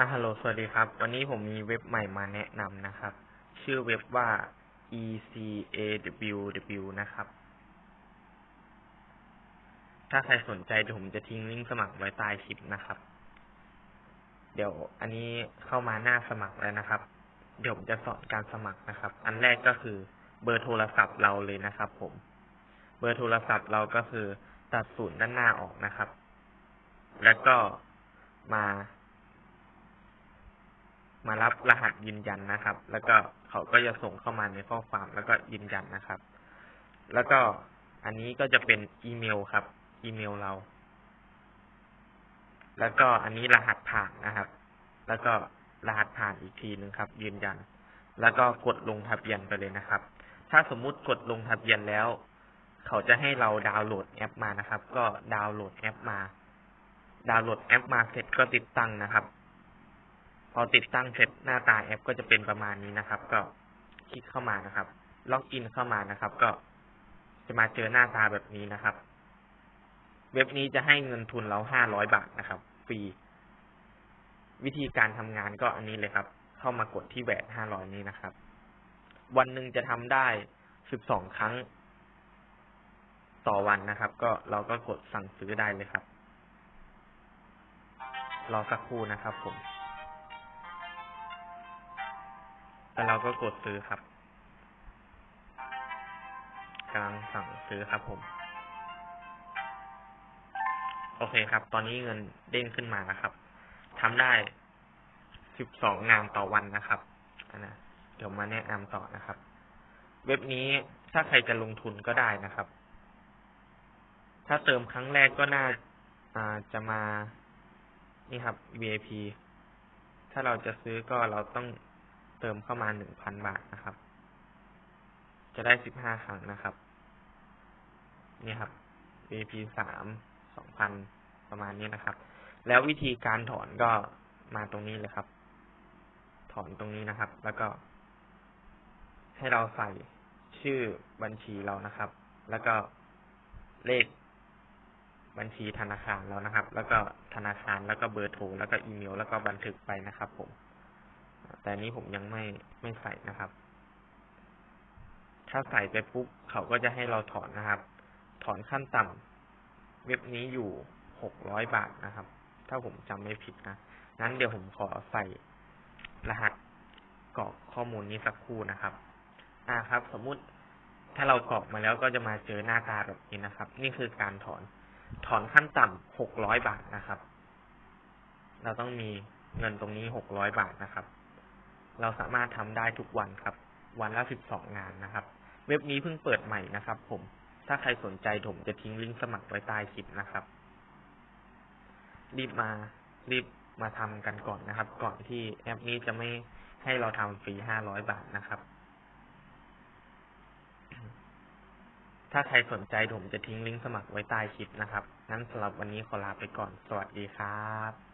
อะฮัลโหล สวัสดีครับ วันนี้ผมมีเว็บใหม่มาแนะนำนะครับ ชื่อเว็บว่า ECAWW นะครับ ถ้าใครสนใจเดี๋ยวผมจะทิ้งลิงก์สมัครไว้ใต้คลิปนะครับ เดี๋ยวอันนี้เข้ามาหน้าสมัครแล้วนะครับ เดี๋ยวผมจะสอนการสมัครนะครับ อันแรกก็คือเบอร์โทรศัพท์เราเลยนะครับผม เบอร์โทรศัพท์เราก็คือตัดศูนย์ด้านหน้าออกนะครับ แล้วก็มา มารับรหัสยืนยันนะครับ แล้วก็เขาก็จะส่งเข้ามาในข้อความแล้วก็ยืนยันนะครับ แล้วก็อันนี้ก็จะเป็นอีเมลครับ อีเมลเรา แล้วก็อันนี้รหัสผ่านนะครับ แล้วก็รหัสผ่านอีกทีหนึ่งครับ ยืนยัน แล้วก็กดลงทะเบียนไปเลยนะครับ ถ้าสมมุติกดลงทะเบียนแล้ว เขาจะให้เราดาวน์โหลดแอปมานะครับ ก็ดาวน์โหลดแอปมา ดาวน์โหลดแอปมาเสร็จก็ติดตั้งนะครับ อติดตั้งเสร็จหน้าตาแอปก็จะเป็นประมาณนี้นะครับ ก็คลิกเข้ามานะครับ ล็อกอินเข้ามานะครับ ก็จะมาเจอหน้าตาแบบนี้นะครับ เว็บนี้จะให้เงินทุนเราห้าร้อยบาทนะครับ ฟรี วิธีการทำงานก็อันนี้เลยครับ เข้ามากดที่แหวนห้าร้อยนี้นะครับ วันหนึ่งจะทำได้สิบสองครั้ง ต่อวันนะครับ ก็เราก็กดสั่งซื้อได้เลยครับ รอสักครู่นะครับผม แล้วเราก็กดซื้อครับกำลังสั่งซื้อครับผม โอเคครับ ตอนนี้เงินเด้งขึ้นมานะครับทำได้สิบสองงานต่อวันนะครับนะเดี๋ยวมาแนะนำต่อนะครับ เว็บนี้ถ้าใครจะลงทุนก็ได้นะครับ ถ้าเติมครั้งแรกก็น่าอ่าจะมา นี่ครับ VIP ถ้าเราจะซื้อก็เราต้อง เติมเข้ามาหนึ่งพันบาทนะครับ จะได้สิบห้าครั้งนะครับ นี่ครับ VP สามสองพันประมาณนี้นะครับ แล้ววิธีการถอนก็มาตรงนี้เลยครับ ถอนตรงนี้นะครับ แล้วก็ ให้เราใส่ชื่อบัญชีเรานะครับ แล้วก็เลขบัญชีธนาคารแล้วนะครับ แล้วก็ธนาคาร แล้วก็เบอร์โทร แล้วก็อีเมล แล้วก็บันทึกไปนะครับผม แต่นี้ผมยังไม่ไม่ใส่นะครับ ถ้าใส่ไปปุ๊บเขาก็จะให้เราถอนนะครับ ถอนขั้นต่ำเว็บนี้อยู่หกร้อยบาทนะครับ ถ้าผมจำไม่ผิดนะนั้นเดี๋ยวผมขอใส่รหัสกรอกข้อมูลนี้สักครู่นะครับ อ่าครับ สมมุติถ้าเรากรอกมาแล้วก็จะมาเจอหน้าตาแบบนี้นะครับ นี่คือการถอน ถอนขั้นต่ำหกร้อยบาทนะครับ เราต้องมีเงินตรงนี้หกร้อยบาทนะครับ เราสามารถทำได้ทุกวันครับ วันละสิบสองงานนะครับ เว็บนี้เพิ่งเปิดใหม่นะครับ ผม ถ้าใครสนใจผมจะทิ้งลิงก์สมัครไว้ใต้คลิปนะครับ รีบมารีบมาทำกันก่อนนะครับ ก่อนที่แอปนี้จะไม่ให้เราทำฟรีห้าร้อยบาทนะครับถ้าใครสนใจผมจะทิ้งลิงก์สมัครไว้ใต้คลิปนะครับงั้นสำหรับวันนี้ขอลาไปก่อน สวัสดีครับ